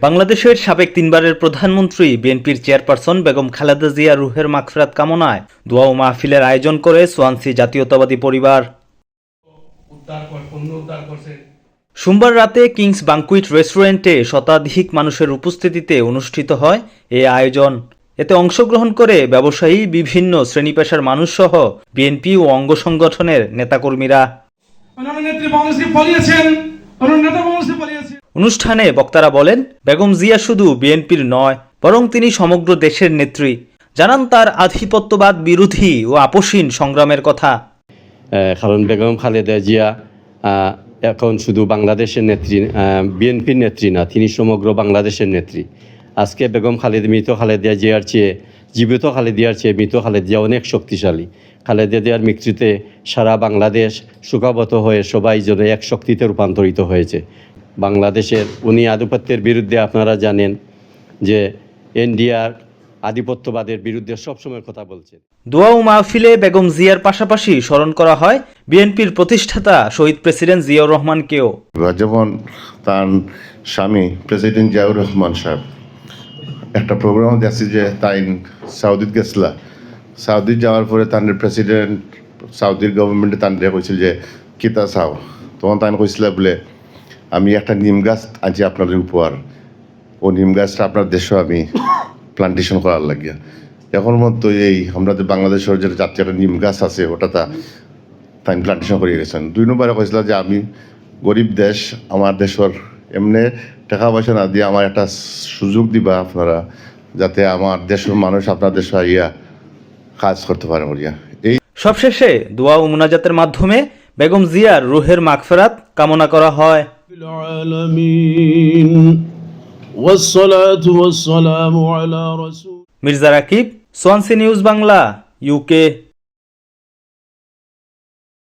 বাংলাদেশের সাবেক তিনবারের প্রধানমন্ত্রী বিএনপির চেয়ারপারসন বেগম খালেদা জিয়া রুহের মাগফিরাত কামনায় দোয়া ও মাহফিলের আয়োজন করে সোয়ানসি জাতীয়তাবাদী পরিবার। সোমবার রাতে কিংস বাংকুইট রেস্টুরেন্টে শতাধিক মানুষের উপস্থিতিতে অনুষ্ঠিত হয় এই আয়োজন। এতে অংশগ্রহণ করে ব্যবসায়ী, বিভিন্ন শ্রেণি পেশার মানুষসহ বিএনপি ও অঙ্গ সংগঠনের নেতাকর্মীরা অনুষ্ঠানে বক্তারা বলেন, বেগম জিয়া শুধু বিএনপির নয়, বরং তিনি সমগ্র দেশের নেত্রী। জানান তার আধিপত্যবাদ বিরোধী ও আপোষহীন সংগ্রামের কথা। কারণ বেগম, খালেদা জিয়া এখন শুধু বাংলাদেশের নেত্রী বিএনপির নেত্রী না, তিনি সমগ্র বাংলাদেশের নেত্রী। আজকে বেগম খালেদ, মৃত খালেদা জিয়ার চেয়ে, জীবিত খালেদিয়ার চেয়ে মৃত খালেদিয়া অনেক শক্তিশালী। খালেদা জিয়ার মৃত্যুতে সারা বাংলাদেশ শোকাবত হয়ে সবাই যেন এক শক্তিতে রূপান্তরিত হয়েছে। বাংলাদেশের উনি আধিপত্যের বিরুদ্ধে আপনারা জানেন যে এনডিআর আধিপত্যবাদের বিরুদ্ধে সবসময় কথা বলছেন। দোয়া ও মাহফিলে বেগম জিয়ার পাশাপাশি স্মরণ করা হয় বিএনপির প্রতিষ্ঠাতা শহীদ প্রেসিডেন্ট জিয়াউর রহমানকেও। যেমন তার স্বামী প্রেসিডেন্ট জিয়াউর রহমান সাহেব একটা প্রোগ্রাম দেখছি যে তাই সাউদিত গেছিলা। সাউদিত যাওয়ার পরে তার প্রেসিডেন্ট সাউদির গভর্নমেন্টে তান কইছিল যে কিতা চাও? তখন তাই কইছিল বলে আমি একটা নিম গাছ আনছি আপনাদের উপহার। ও নিম গাছটা আপনার দেশে আমি প্লান্টেশন করার লাগিয়া। এখন মতো এই আমরা আমাদের বাংলাদেশের যে জাতীয় একটা নিম গাছ আছে, ওটা তা তাই প্লান্টেশন করে গেছেন। দুই নম্বরে কইছিল যে আমি গরিব দেশ, আমার দেশের এমনি টাকা পয়সা না দিয়ে আমার একটা সুযোগ দিবা আপনারা, যাতে আমার দেশের মানুষ আপনার দেশে ইয়া কাজ করতে পারে মরিয়া এই সবশেষে দোয়া ও মুনাজাতের মাধ্যমে বেগম জিয়ার রুহের মাগফেরাত কামনা করা হয়। Mirza Rakib Swansea news Bangla UK